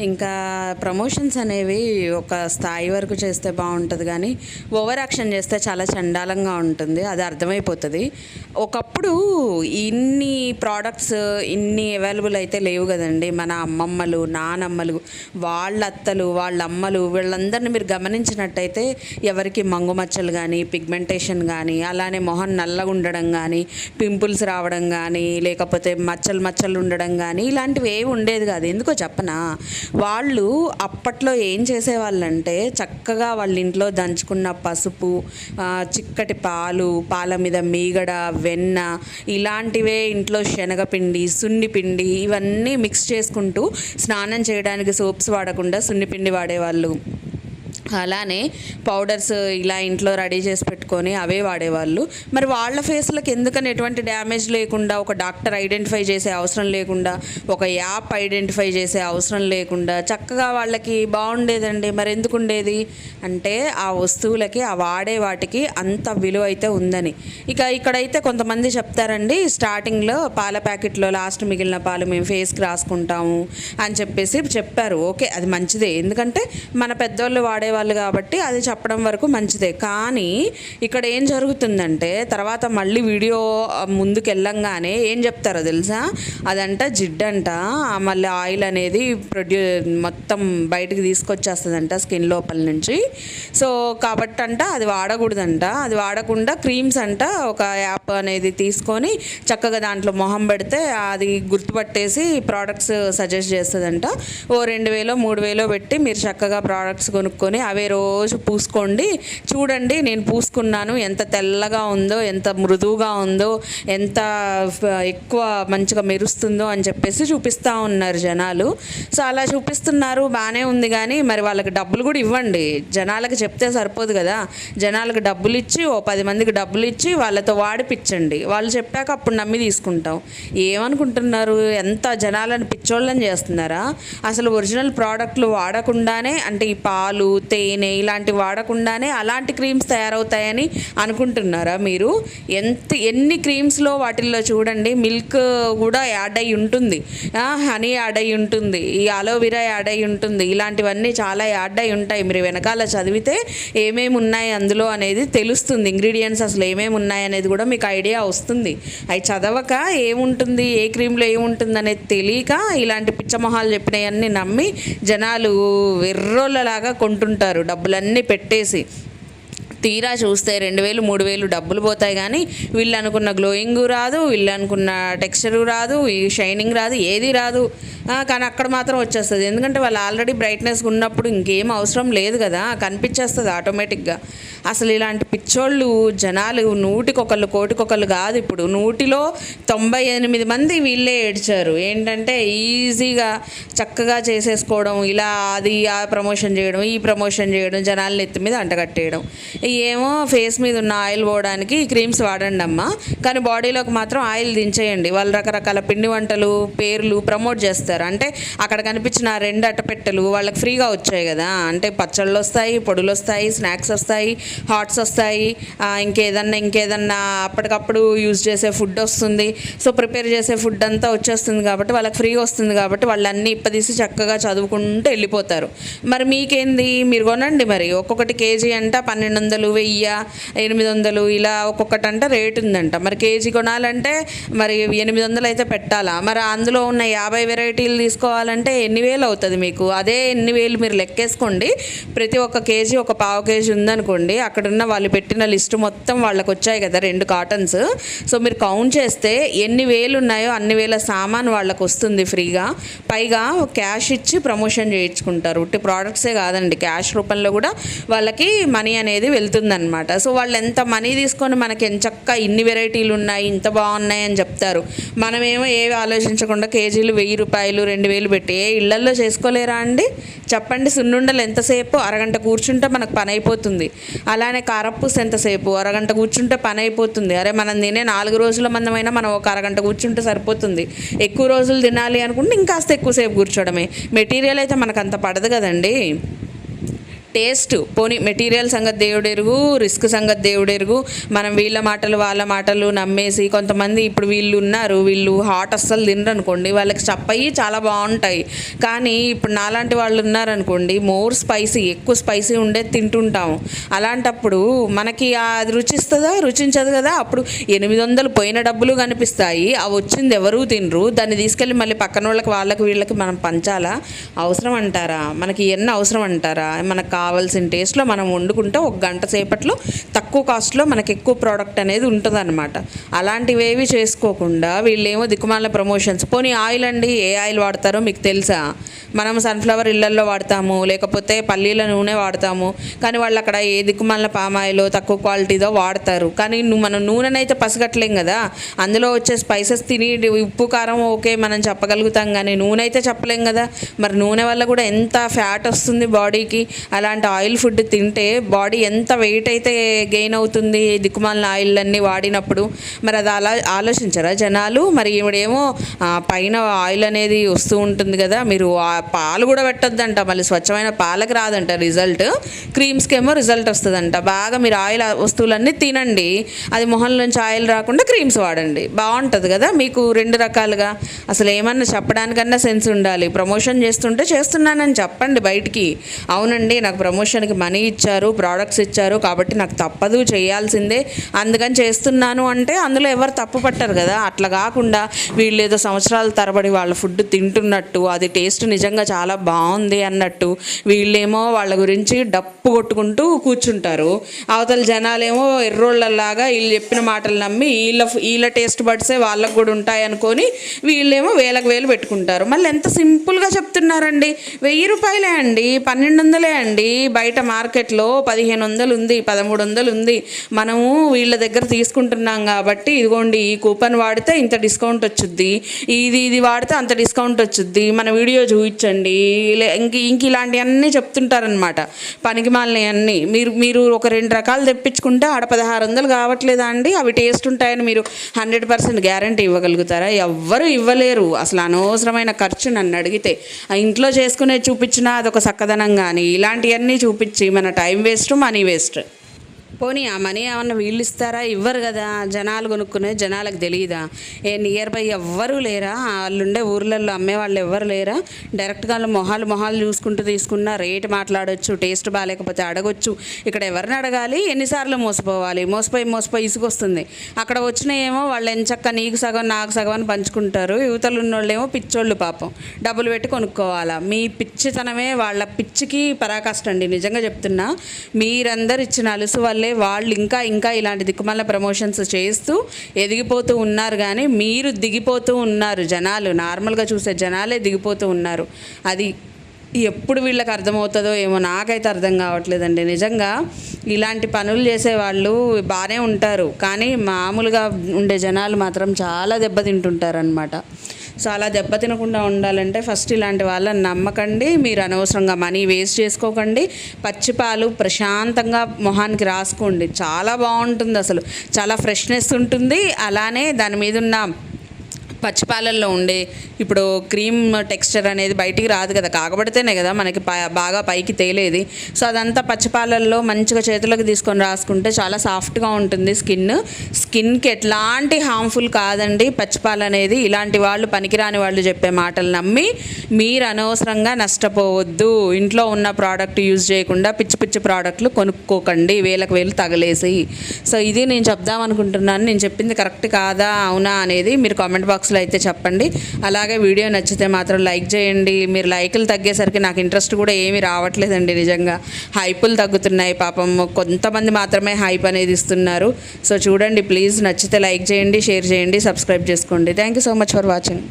ఇంకా ప్రమోషన్స్ అనేవి ఒక స్థాయి వరకు చేస్తే బాగుంటుంది కానీ ఓవర్ యాక్షన్ చేస్తే చాలా చండాలంగా ఉంటుంది అది అర్థమైపోతుంది. ఒకప్పుడు ఇన్ని ప్రోడక్ట్స్ ఇన్ని అవైలబుల్ అయితే లేవు కదండి. మన అమ్మమ్మలు నానమ్మలు వాళ్ళ అత్తలు వాళ్ళ అమ్మలు వీళ్ళందరిని మీరు గమనించినట్టయితే ఎవరికి మంగుమచ్చలు కానీ పిగ్మెంటేషన్ కానీ అలానే మొహం నల్లగా ఉండడం కానీ పింపుల్స్ రావడం కానీ లేకపోతే మచ్చలు మచ్చలు ఉండడం కానీ ఇలాంటివి ఏవి ఉండేది కాదు. ఎందుకో చెప్పనా? వాళ్ళు అప్పట్లో ఏం చేసేవాళ్ళంటే చక్కగా వాళ్ళ ఇంట్లో దంచుకున్న పసుపు చిక్కటి పాలు పాల మీద మీగడ వెన్న ఇలాంటివే ఇంట్లో శనగపిండి సున్నిపిండి ఇవన్నీ మిక్స్ చేసుకుంటూ స్నానం చేయడానికి సోప్స్ వాడకుండా సున్నిపిండి వాడేవాళ్ళు. అలానే పౌడర్స్ ఇలా ఇంట్లో రెడీ చేసి పెట్టుకొని అవే వాడేవాళ్ళు. మరి వాళ్ళ ఫేస్లకు ఎందుకని ఎటువంటి డ్యామేజ్ లేకుండా ఒక డాక్టర్ ఐడెంటిఫై చేసే అవసరం లేకుండా ఒక యాప్ ఐడెంటిఫై చేసే అవసరం లేకుండా చక్కగా వాళ్ళకి బాగుండేదండి. మరి ఎందుకు ఉండేది? అంటే ఆ వస్తువులకి ఆ వాడే వాటికి అంత విలువ అయితే ఉందని. ఇక ఇక్కడైతే కొంతమంది చెప్తారండి స్టార్టింగ్లో పాల ప్యాకెట్లో లాస్ట్ మిగిలిన పాలు మేము ఫేస్కి రాసుకుంటాము అని చెప్పేసి చెప్పారు. ఓకే అది మంచిదే. ఎందుకంటే మన పెద్దోళ్ళు వాళ్ళు కాబట్టి అది చెప్పడం వరకు మంచిదే. కానీ ఇక్కడ ఏం జరుగుతుందంటే తర్వాత మళ్ళీ వీడియో ముందుకు వెళ్ళంగానే ఏం చెప్తారో తెలుసా? అదంట జిడ్డంట. మళ్ళీ ఆయిల్ అనేది ప్రొడ్యూ మొత్తం బయటికి తీసుకొచ్చేస్తుందంట స్కిన్ లోపల నుంచి. సో కాబట్టి అంట అది వాడకూడదంట. అది వాడకుండా క్రీమ్స్ అంట ఒక యాప్ అనేది తీసుకొని చక్కగా దాంట్లో మొహం పెడితే అది గుర్తుపట్టేసి ప్రోడక్ట్స్ సజెస్ట్ చేస్తుందంట. ఓ రెండు వేలో మూడు వేలో పెట్టి మీరు చక్కగా ప్రోడక్ట్స్ కొనుక్కొని అవే రోజు పూసుకోండి. చూడండి నేను పూసుకున్నాను. ఎంత తెల్లగా ఉందో ఎంత మృదువుగా ఉందో ఎంత ఫ- ఎక్కువ మంచిగా మెరుస్తుందో అని చెప్పేసి చూపిస్తూ ఉన్నారు జనాలు. సో అలా చూపిస్తున్నారు. బాగానే ఉంది కానీ మరి వాళ్ళకి డబ్బులు కూడా ఇవ్వండి. జనాలకు చెప్తే సరిపోదు కదా. జనాలకు డబ్బులు ఇచ్చి ఓ పది మందికి డబ్బులు ఇచ్చి వాళ్ళతో వాడిపించండి వాళ్ళు చెప్పాక అప్పుడు నమ్మి తీసుకుంటాం. ఏమనుకుంటున్నారు? ఎంత జనాలను పిచ్చోళ్ళని చేస్తున్నారా? అసలు ఒరిజినల్ ప్రోడక్ట్లు వాడకుండానే అంటే ఈ పాలు తేనె ఇలాంటివి వాడకుండానే అలాంటి క్రీమ్స్ తయారవుతాయని అనుకుంటున్నారా మీరు? ఎంత ఎన్ని క్రీమ్స్లో వాటిల్లో చూడండి మిల్క్ కూడా యాడ్ అయి ఉంటుంది. హనీ యాడ్ అయి ఉంటుంది ఈ అలోవెరా యాడ్ అయి ఉంటుంది ఇలాంటివన్నీ చాలా యాడ్ అయి ఉంటాయి. మీరు వెనకాల చదివితే ఏమేమి ఉన్నాయి అందులో అనేది తెలుస్తుంది. ఇంగ్రీడియంట్స్ అసలు ఏమేమి ఉన్నాయి అనేది కూడా మీకు ఐడియా వస్తుంది. అవి చదవక ఏముంటుంది ఏ క్రీమ్లో ఏముంటుంది అనేది తెలియక ఇలాంటి పిచ్చమొహాలు చెప్పినవన్నీ నమ్మి జనాలు వెర్రోళ్ళలాగా కొంటుంటారు. డబ్బులన్నీ పెట్టేసి తీరా చూస్తే రెండు వేలు మూడు వేలు డబ్బులు పోతాయి కానీ వీళ్ళు అనుకున్న గ్లోయింగ్ రాదు వీళ్ళు అనుకున్న టెక్స్చరు రాదు ఈ షైనింగ్ రాదు ఏది రాదు. కానీ అక్కడ మాత్రం వచ్చేస్తుంది. ఎందుకంటే వాళ్ళు ఆల్రెడీ బ్రైట్నెస్ ఉన్నప్పుడు ఇంకేం అవసరం లేదు కదా కనిపించేస్తుంది ఆటోమేటిక్గా. అసలు ఇలాంటి పిచ్చోళ్ళు జనాలు నూటికొకళ్ళు కోటికొకళ్ళు కాదు ఇప్పుడు. నూటిలో తొంభై ఎనిమిది మంది వీళ్ళే ఏడ్చారు. ఏంటంటే ఈజీగా చక్కగా చేసేసుకోవడం ఇలా అది ఆ ప్రమోషన్ చేయడం ఈ ప్రమోషన్ చేయడం జనాల నెత్తి మీద అంటగట్టేయడం ఏమో ఫేస్ మీద ఉన్న ఆయిల్ పోవడానికి ఈ క్రీమ్స్ వాడండి అమ్మా కానీ బాడీలోకి మాత్రం ఆయిల్ దించేయండి. వాళ్ళు రకరకాల పిండి వంటలు పేర్లు ప్రమోట్ చేస్తారు. అంటే అక్కడ కనిపించిన రెండు అట్టపెట్టెలు వాళ్ళకి ఫ్రీగా వచ్చాయి కదా. అంటే పచ్చళ్ళు వస్తాయి పొడులు వస్తాయి స్నాక్స్ వస్తాయి హాట్స్ వస్తాయి. ఇంకేదన్నా ఇంకేదన్నా అప్పటికప్పుడు యూజ్ చేసే ఫుడ్ వస్తుంది. సో ప్రిపేర్ చేసే ఫుడ్ అంతా వచ్చేస్తుంది కాబట్టి వాళ్ళకి ఫ్రీగా వస్తుంది కాబట్టి వాళ్ళు అన్నీ ఇప్పదీసి చక్కగా చదువుకుంటూ వెళ్ళిపోతారు. మరి మీకేంది? మీరు కొనండి మరి. ఒక్కొక్కటి కేజీ అంట పన్నెండు వందలు వెయ్యి ఎనిమిది వందలు ఇలా ఒక్కొక్కటి అంట రేటు ఉందంట. మరి కేజీ కొనాలంటే మరి ఎనిమిది వందలు అయితే పెట్టాలా? మరి అందులో ఉన్న యాభై వెరైటీలు తీసుకోవాలంటే ఎన్ని వేలు అవుతుంది మీకు? అదే ఎన్ని వేలు మీరు లెక్కేసుకోండి. ప్రతి ఒక్క కేజీ ఒక పావు కేజీ ఉందనుకోండి అక్కడున్న వాళ్ళు పెట్టిన లిస్టు మొత్తం వాళ్ళకి వచ్చాయి కదా రెండు కాటన్స్. సో మీరు కౌంట్ చేస్తే ఎన్ని వేలు ఉన్నాయో అన్ని వేల సామాన్ వాళ్ళకు వస్తుంది ఫ్రీగా. పైగా క్యాష్ ఇచ్చి ప్రమోషన్ చేయించుకుంటారు. ఉట్టి ప్రోడక్ట్సే కాదండి. క్యాష్ రూపంలో కూడా వాళ్ళకి మనీ అనేది వెళ్తుందనమాట సో వాళ్ళు ఎంత మనీ తీసుకొని మనకి ఎంచక్క ఇన్ని వెరైటీలు ఉన్నాయి ఇంత బాగున్నాయి అని చెప్తారు. మనమేమో ఏవి ఆలోచించకుండా కేజీలు వెయ్యి రూపాయలు రెండు వేలు పెట్టి ఏ ఇళ్ళల్లో చేసుకోలేరా అండి? చెప్పండి సున్నుండలు ఎంతసేపు? అరగంట కూర్చుంటే మనకు పని అయిపోతుంది. అలానే కారప్పూస ఎంతసేపు? అరగంట కూర్చుంటే పని అయిపోతుంది. అరే మనం తినే నాలుగు రోజుల మందమైనా మనం ఒక అరగంట కూర్చుంటే సరిపోతుంది. ఎక్కువ రోజులు తినాలి అనుకుంటే ఇంకాస్త ఎక్కువసేపు కూర్చోవడమే మెటీరియల్ అయితే మనకు అంత పడదు కదండి. టేస్ట్. పోనీ మెటీరియల్ సంగతి దేవుడు ఎరుగు రిస్క్ సంగతి దేవుడెరుగు. మనం వీళ్ళ మాటలు వాళ్ళ మాటలు నమ్మేసి కొంతమంది ఇప్పుడు వీళ్ళు ఉన్నారు వీళ్ళు హాట్ అస్సలు తినరు అనుకోండి వాళ్ళకి చప్పయ్యి చాలా బాగుంటాయి. కానీ ఇప్పుడు నాలాంటి వాళ్ళు ఉన్నారనుకోండి మోర్ స్పైసీ ఎక్కువ స్పైసీ ఉండేది తింటుంటాము అలాంటప్పుడు మనకి అది రుచిస్తుందా రుచించదు కదా? అప్పుడు ఎనిమిది వందలు పోయిన డబ్బులు కనిపిస్తాయి. అవి వచ్చింది ఎవరూ తినరు. దాన్ని తీసుకెళ్ళి మళ్ళీ పక్కన వాళ్ళకి వాళ్ళకి వీళ్ళకి మనం పంచాలా? అవసరం అంటారా? మనకి ఎన్ని అవసరం అంటారా? మనకు కావాల్సిన టేస్ట్లో మనం వండుకుంటే ఒక గంట సేపట్లో తక్కువ కాస్ట్లో మనకి ఎక్కువ ప్రోడక్ట్ అనేది ఉంటుంది అనమాట అలాంటివేవి చేసుకోకుండా వీళ్ళేమో దిక్కుమాల ప్రమోషన్స్ పోనీ ఆయిల్ అండి ఏ ఆయిల్ వాడతారో మీకు తెలుసా? మనం సన్ఫ్లవర్ ఇళ్ళల్లో వాడతాము లేకపోతే పల్లీల నూనె వాడతాము కానీ వాళ్ళు అక్కడ ఏ దిక్కుమాల పామాయిల్ తక్కువ క్వాలిటీదో వాడతారు. కానీ మనం నూనెనైతే పసగట్లేం కదా? అందులో వచ్చే స్పైసెస్ తిని ఉప్పు కారం ఓకే మనం చెప్పగలుగుతాం కానీ నూనె అయితే చెప్పలేం కదా? మరి నూనె వల్ల కూడా ఎంత ఫ్యాట్ వస్తుంది బాడీకి అలా అలాంటి ఆయిల్ ఫుడ్ తింటే బాడీ ఎంత వెయిట్ అయితే గెయిన్ అవుతుంది దిక్కుమాలిన ఆయిల్ అన్నీ వాడినప్పుడు? మరి అది అలా ఆలోచించరా జనాలు? మరి ఈవిడేమో పైన ఆయిల్ అనేది వస్తూ ఉంటుంది కదా మీరు ఆ పాలు కూడా పెట్టొద్దంట మళ్ళీ స్వచ్ఛమైన పాలకు రాదంట రిజల్ట్. క్రీమ్స్కి ఏమో రిజల్ట్ వస్తుందంట. బాగా మీరు ఆయిల్ వస్తువులన్నీ తినండి. అది మొహం నుంచి ఆయిల్ రాకుండా క్రీమ్స్ వాడండి. బాగుంటుంది కదా మీకు రెండు రకాలుగా. అసలు ఏమన్నా చెప్పడానికన్నా సెన్స్ ఉండాలి. ప్రమోషన్ చేస్తుంటే చేస్తున్నానని చెప్పండి బయటికి. అవునండి నాకు ప్రమోషన్కి మనీ ఇచ్చారు ప్రోడక్ట్స్ ఇచ్చారు కాబట్టి నాకు తప్పదు చేయాల్సిందే. అందుకని చేస్తున్నాను అంటే అందులో ఎవరు తప్పు పట్టరు కదా. అట్లా కాకుండా వీళ్ళు ఏదో సంవత్సరాల తరబడి వాళ్ళ ఫుడ్ తింటున్నట్టు అది టేస్ట్ నిజంగా చాలా బాగుంది అన్నట్టు వీళ్ళేమో వాళ్ళ గురించి డప్పు కొట్టుకుంటూ కూర్చుంటారు. అవతల జనాలేమో ఎర్రోళ్ళలాగా వీళ్ళు చెప్పిన మాటలు నమ్మి వీళ్ళ వీళ్ళ టేస్ట్ బడ్సే వాళ్ళకు కూడా ఉంటాయి అనుకొని వీళ్ళేమో వేలకు వేలు పెట్టుకుంటారు. మళ్ళీ ఎంత సింపుల్గా చెప్తున్నారండి. వెయ్యి రూపాయలే అండి పన్నెండు వందలే అండి. బయట మార్కెట్లో పదిహేను వందలు ఉంది పదమూడు వందలు ఉంది మనము వీళ్ళ దగ్గర తీసుకుంటున్నాం కాబట్టి ఇదిగోండి ఈ కూపన్ వాడితే ఇంత డిస్కౌంట్ వచ్చుద్ది. ఇది ఇది వాడితే అంత డిస్కౌంట్ వచ్చుద్ది. మన వీడియో చూపించండి. ఇలా ఇంక ఇంక ఇలాంటివన్నీ చెప్తుంటారనమాట పనికి అన్నీ. మీరు మీరు ఒక రెండు రకాలు తెప్పించుకుంటే ఆడ పదహారు వందలు కావట్లేదా అండి? అవి టేస్ట్ ఉంటాయని మీరు హండ్రెడ్ పర్సెంట్ గ్యారంటీ ఇవ్వగలుగుతారా? ఎవ్వరు ఇవ్వలేరు. అసలు అనవసరమైన ఖర్చు నన్ను అడిగితే. ఇంట్లో చేసుకునే చూపించినా అదొక చక్కదనం కానీ ఇలాంటి ఇవన్నీ చూపించి మన టైం వేస్ట్ మనీ వేస్ట్ పోనీ ఆ మనీ ఏమన్నా వీళ్ళు ఇస్తారా ఇవ్వరు కదా. జనాలు కొనుక్కునే జనాలకు తెలియదా ఏ నియర్ బై ఎవ్వరూ లేరా? వాళ్ళుండే ఊర్లలో అమ్మే వాళ్ళు ఎవ్వరు లేరా? డైరెక్ట్గా వాళ్ళు మొహాలు మొహాలు చూసుకుంటూ తీసుకున్న రేట్ మాట్లాడొచ్చు టేస్ట్ బాగాలేకపోతే అడగొచ్చు. ఇక్కడ ఎవరిని అడగాలి? ఎన్నిసార్లు మోసపోవాలి? మోసపోయి మోసపోయి ఇసుకొస్తుంది. అక్కడ వచ్చిన ఏమో వాళ్ళు ఎంచక్క నీకు సగం నాకు సగం అని పంచుకుంటారు. యువతలు ఉన్నోళ్ళేమో పిచ్చోళ్ళు పాపం. డబ్బులు పెట్టి కొనుక్కోవాలా? మీ పిచ్చితనమే వాళ్ళ పిచ్చికి పరాకాష్ట అండి. నిజంగా చెప్తున్నా. మీరందరు ఇచ్చిన అలుసు వాళ్ళు వల్లే వాళ్ళు ఇంకా ఇంకా ఇలాంటి దిక్కుమాల ప్రమోషన్స్ చేస్తూ ఎదిగిపోతూ ఉన్నారు. కానీ మీరు దిగిపోతూ ఉన్నారు జనాలు. నార్మల్గా చూసే జనాలే దిగిపోతూ ఉన్నారు. అది ఎప్పుడు వీళ్ళకి అర్థమవుతుందో ఏమో నాకైతే అర్థం కావట్లేదండి. నిజంగా ఇలాంటి పనులు చేసే వాళ్ళు బాగానే ఉంటారు. కానీ మామూలుగా ఉండే జనాలు మాత్రం చాలా దెబ్బతింటుంటారు అనమాట సో అలా దెబ్బతినకుండా ఉండాలంటే ఫస్ట్ ఇలాంటి వాళ్ళని నమ్మకండి. మీరు అనవసరంగా మనీ వేస్ట్ చేసుకోకండి. పచ్చిపాలు ప్రశాంతంగా మొహానికి రాసుకోండి. చాలా బాగుంటుంది అసలు. చాలా ఫ్రెష్నెస్ ఉంటుంది. అలానే దాని మీద ఉన్న పచ్చిపాలల్లో ఉండే ఇప్పుడు క్రీమ్ టెక్స్చర్ అనేది బయటికి రాదు కదా కాకబడితేనే కదా మనకి బాగా పైకి తేలేది. సో అదంతా పచ్చిపాలల్లో మంచిగా చేతులకు తీసుకొని రాసుకుంటే చాలా సాఫ్ట్గా ఉంటుంది స్కిన్. స్కిన్కి ఎట్లాంటి హార్మ్ఫుల్ కాదండి పచ్చిపాలు అనేది. ఇలాంటి వాళ్ళు పనికిరాని వాళ్ళు చెప్పే మాటలు నమ్మి మీరు అనవసరంగా నష్టపోవద్దు. ఇంట్లో ఉన్న ప్రోడక్ట్ యూజ్ చేయకుండా పిచ్చి పిచ్చి ప్రోడక్ట్లు కొనుక్కోకండి వేలకు వేలు తగలేసి. సో ఇది నేను చెప్దాం అనుకుంటున్నాను నేను చెప్పింది కరెక్ట్ కాదా అవునా అనేది మీరు కామెంట్ బాక్స్లో అయితే చెప్పండి. అలాగే వీడియో నచ్చితే మాత్రం లైక్ చేయండి. మీరు లైకులు తగ్గేసరికి నాకు ఇంట్రెస్ట్ కూడా ఏమీ రావట్లేదండి నిజంగా. హైపులు తగ్గుతున్నాయి పాపం. కొంతమంది మాత్రమే హైప్ అనేది ఇస్తున్నారు. సో చూడండి ప్లీజ్ నచ్చితే లైక్ చేయండి షేర్ చేయండి సబ్స్క్రైబ్ చేసుకోండి. Thank you so much for watching.